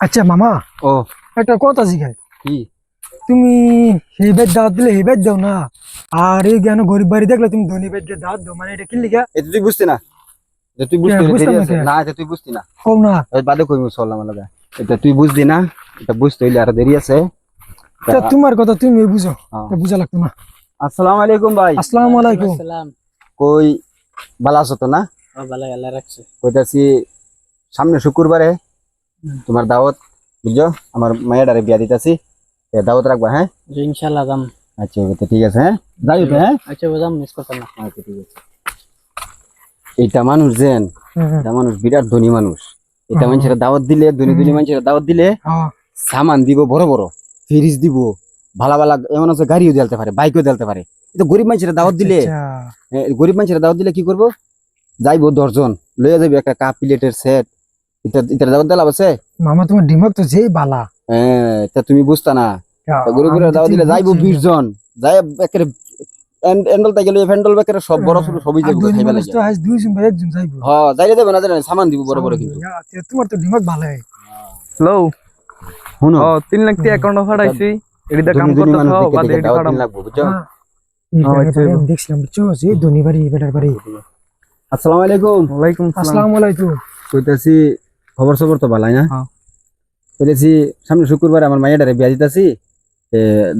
আচ্ছা মামা। ও। একটা কথা শিখাই কি? তুমি এই বেদ দাওয়াত দিলে এই বেদ দাও না? আর এই জ্ঞান গরিব বাড়ি দেখলে তুমি ধনী বেদকে দাওয়াত দাও? মানে এটা কি লিখা? এটা তুই বুঝতি না। তুই বুঝতি না, এটা তুই বুঝতি না। কম না। বাদে কইম চললাম লাগা এটা তুই বুঝদি না এটা বুঝতে হইলে আর দেরি আছে। তা তোমার কথা তুমি বুঝো। বুঝা লাগতো না। আসসালামু আলাইকুম ভাই। আসসালামু আলাইকুম। সালাম কই ভালো আছো তো না? ভালো আল্লাহ রাখছে। কইতাছি সামনে শুক্রবারে তোমার দাওয়াত বুঝছ? আমার মায়েরারে বিয়া দিতাছি। এ দাওয়াত রাখবা হ্যাঁ? জি ইনশাআল্লাহ যাম। আচ্ছা ওকে যাই হ্যাঁ? যাই তো হ্যাঁ? আচ্ছা যাম মিস করতাম না। আচ্ছা ঠিক আছে। এইটা মানুষ হুম। এটা মানুষ বিরাট ধনী মানুষ। এটা মানুষের দাওয়াত দিলে ধনী ধনী মানুষের দাওয়াত দিলে হ্যাঁ, সামান দিব বড় বড়। ফ্রিজ দিব ভালা ভালা এমন আছে গাড়িও দিতে পারে বাইকও দিতে পারে। এটা গরিব মানুষের দাওয়াত দিলে আচ্ছা, গরিব মানুষের দাওয়াত দিলে কি করব? যাইবো দশজন লইয়া যাবি একটা কাপ প্লেটের সেট এটা এটা দাওয়াত দিলাম আছে মামা তোমার ডিমাগ তো যেই বালা। হ্যাঁ এটা তুমি বুঝতা না। তা গরিবের দাওয়াত দিলে যাইবো বুঝছি। বিশ জন। যাই একেবারে এন্ডল তাই গেলে ফ্যান্ডল বেকারে সব বড় ছোট সবই আর খাইবা লাগে। তো আজ দুইজন বা একজন যাইবো। হ্যাঁ যাইলে দেবে না জানেন সামান দিব বড় বড় কিন্তু। তোমার তো ডিমাগ ভালো হ্যালো। শুনো। ও তিন লাখ টাকা অ্যাকাউন্ট কাম করতে বাদে এডি লাগবো বুঝছ? হ্যাঁ। আচ্ছা, বাড়ি আমি দেখছিলাম বুঝছ? যে ধনী বাড়ি বেটার বাড়ি। আসসালামু আলাইকুম। ওয়ালাইকুম আসসালাম। আসসালামু আলাইকুম। কইতাছি খবর সবর তো ভালাই না। হ্যাঁ। কইতাছি সামনে শুক্রবার আমার মাইয়াটারে বিয়া দিতাছি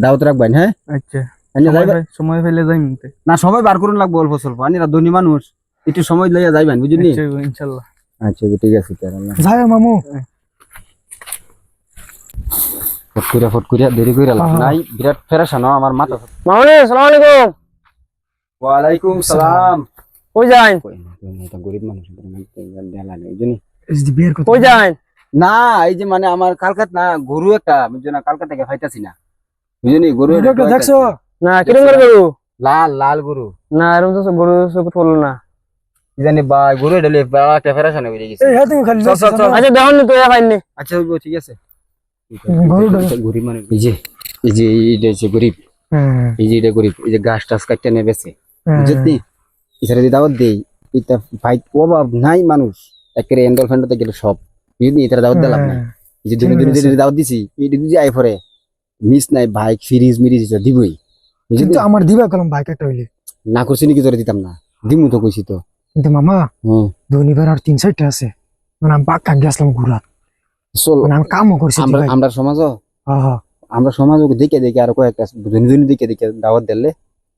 দাওয়াত রাখবেন হ্যাঁ? আচ্ছা। সময় পাইলে যাই না সময় বার করুন লাগবো অল্প স্বল্প। আনিরা ধনী মানুষ একটু সময় লইয়া যাইবেন বুঝলি আচ্ছা আচ্ছা ঠিক আছে যাই মামু। দেরি লাভ হ্যাঁ। নাই। বিরাট ফেরাসান আমার মাথা মামনি আসসালামু আলাইকুম ওয়ালাইকুম সালাম। কই যাই? গরিব মানুষ বিয়ের কথা কই না এই যে মানে আমার কালকাত না গরু একটা বুঝছ না কালকাত থেকে না। বুঝলি? গরু দেখছ? না কিরম গরু? লাল লাল গরু। না এরকম তো গরু সব না। জানি গরু ডেলে বড় একটা ফেরাসান হয়ে গেছে। এই খালি। আচ্ছা দেখুন তো পাইনি আচ্ছা হইব ঠিক আছে। এটা গরিব মানে এই যে এই যে এইটা হচ্ছে গরিব। হ্যাঁ। এই যে এটা গরিব। এই যে গাছ টাছ কাটতে নেবে বেছে হ্যাঁ। বুঝলি? এছাড়া যদি দাওয়াত দেই এটা ভাই অভাব নাই মানুষ। একেবারে এন্ডল ফ্যান্ডতে গেলে সব। বুঝলি এটা দাওয়াত দিলাম না। হ্যাঁ। এই যে দুই দিন ঠিক আছে। দাওয়াত দিছি এই যে আই পরে মিস নাই বাইক ফ্রিজ মিরিজ এটা দিবই। কিন্তু আমার দিবা কলম বাইক একটা হইলে। না করছি নাকি তোরে দিতাম না? দিমু তো কইছি তো। কিন্তু মামা ধনীবার আর তিন চারটা আছে। মানে আমি বাক্কা গেছিলাম ঘুরা চল। মানে আমি কামও করছি আমরা আমরা সমাজও? আমরা সমাজ দেখে দেখে আর কয়েকটা ধনী ধনী দেখে দেখে দাওয়াত দিলে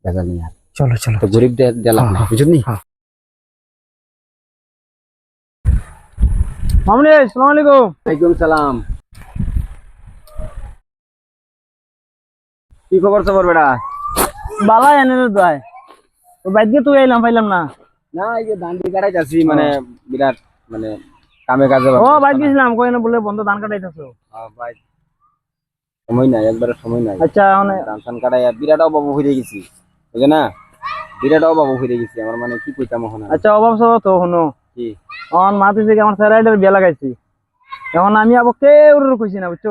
আর। চলো চলো। তো গরিব দিলাম না বুঝলি? মামনি আসসালামু আলাইকুম। ওয়ালাইকুম সালাম। কি খবর সবর বেটা? বালা এনে তো বাইকে তুই আইলাম পাইলাম না। না এই যে ধান কাটাই যাচ্ছি মানে বিরাট মানে কামে কাজে ও বাইক গেছিলাম কই না বলে বন্ধ ধান কাটাইতেছো ভাই সময় নাই একবারে সময় নাই। আচ্ছা মানে ধান টান কাটাই বিরাট অভাব হয়ে গেছি বুঝে না? বিরাট অভাব হয়ে গেছি আমার মানে কি কইতাম এখন? আচ্ছা অভাব সব তো হনো কি? আমার মাতি থেকে আমার স্যারাইডের বিয়া লাগাইছি। এখন আমি আবার কেউ কইছি না, বুঝছ?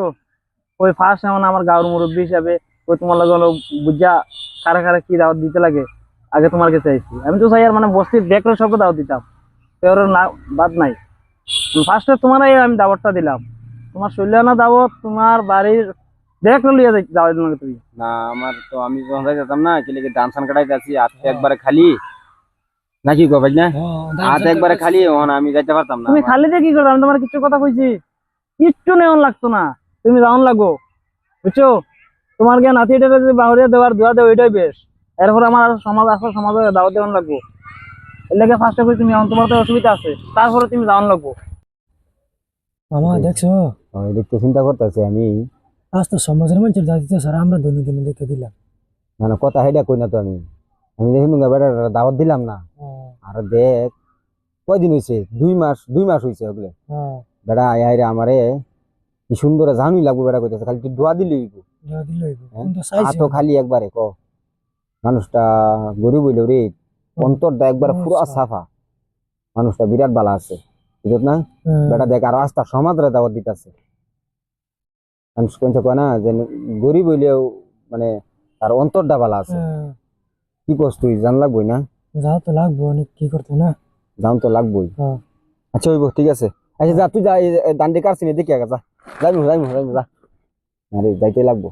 ওই ফার্স্ট এখন আমার গাঁর মুরব্বী হিসাবে ওই তোমার হলো বুঝা কারা কারা কি দাওয়াত দিতে লাগে, আগে তোমার কাছে আইছি। আমি তো চাই আর মানে বস্তির দেখলে সবকে দাওয়াত দিতাম। কেউ না বাদ নাই। ফার্স্টে তোমার আমি দাওয়াতটা দিলাম। তোমার শৈলানা দাওয়াত, তোমার বাড়ির দেখলে লিয়ে দিলাম তুমি। না, আমার তো আমি যেতাম না, কি লেগে ধান টান কাটাই যাচ্ছি হাত একবারে খালি। নাকি গো ভাই না হাত একবারে খালি এখন আমি যাইতে পারতাম না তুমি খালি কি করো আমি তোমার কিছু কথা কইছি। কিচ্ছু নেওয়ান লাগতো না। তুমি যাওন লাগো। বুঝছ? তোমার জ্ঞান হাতি এটা যে বাহুরিয়া দেওয়ার দোয়া দেওয়া ওইটাই বেশ। এরপর আমার সমাজ সমাজে দাওয়াত দেওয়ান লাগবো। এর লেগে ফার্স্টে কই তুমি তোমার তো অসুবিধা আছে। তারপরে তুমি যাওন লাগবো। মামা দেখছ? দেখতে চিন্তা করতেছি আমি। আজ তো সমাজের মানুষের দাদিতে স্যার আমরা দেখে দিলাম। না না কথা হেডা কই না তো আমি। আমি দেখি দাওয়াত দিলাম না। আর দেখ কয়দিন হয়েছে দুই মাস দুই মাস হয়েছে ওগুলো হ্যাঁ। বেটা আয় আয় আমারে কি সুন্দর জানুই লাগবো বেটা কইতেছে খালি তুই দোয়া দিলি হ্যাঁ? হাতও খালি একবারে ক। মানুষটা গরিব হইল রে অন্তরটা একবার পুরো আচ্ছা। সাফা। মানুষটা বিরাট ভালো আছে বুঝত না? হ্যাঁ। বেটা দেখ আর আস্তা সমাজরে দাওয়াত দিতেছে। মানুষ কোনটা কয় না যে গরিব হইলেও মানে তার অন্তরটা ভালো আছে। কি করছ তুই জান লাগবই না? যাও তো লাগবো অনেক কি করতো না? জান তো লাগবই। হ্যাঁ। আচ্ছা হইব ঠিক আছে। আচ্ছা যা তুই যা এই- এই দান্ডি কাটছি দেখে গেছা যাইমু যাইমু যাইমু যা। আরে যাইতে লাগবো।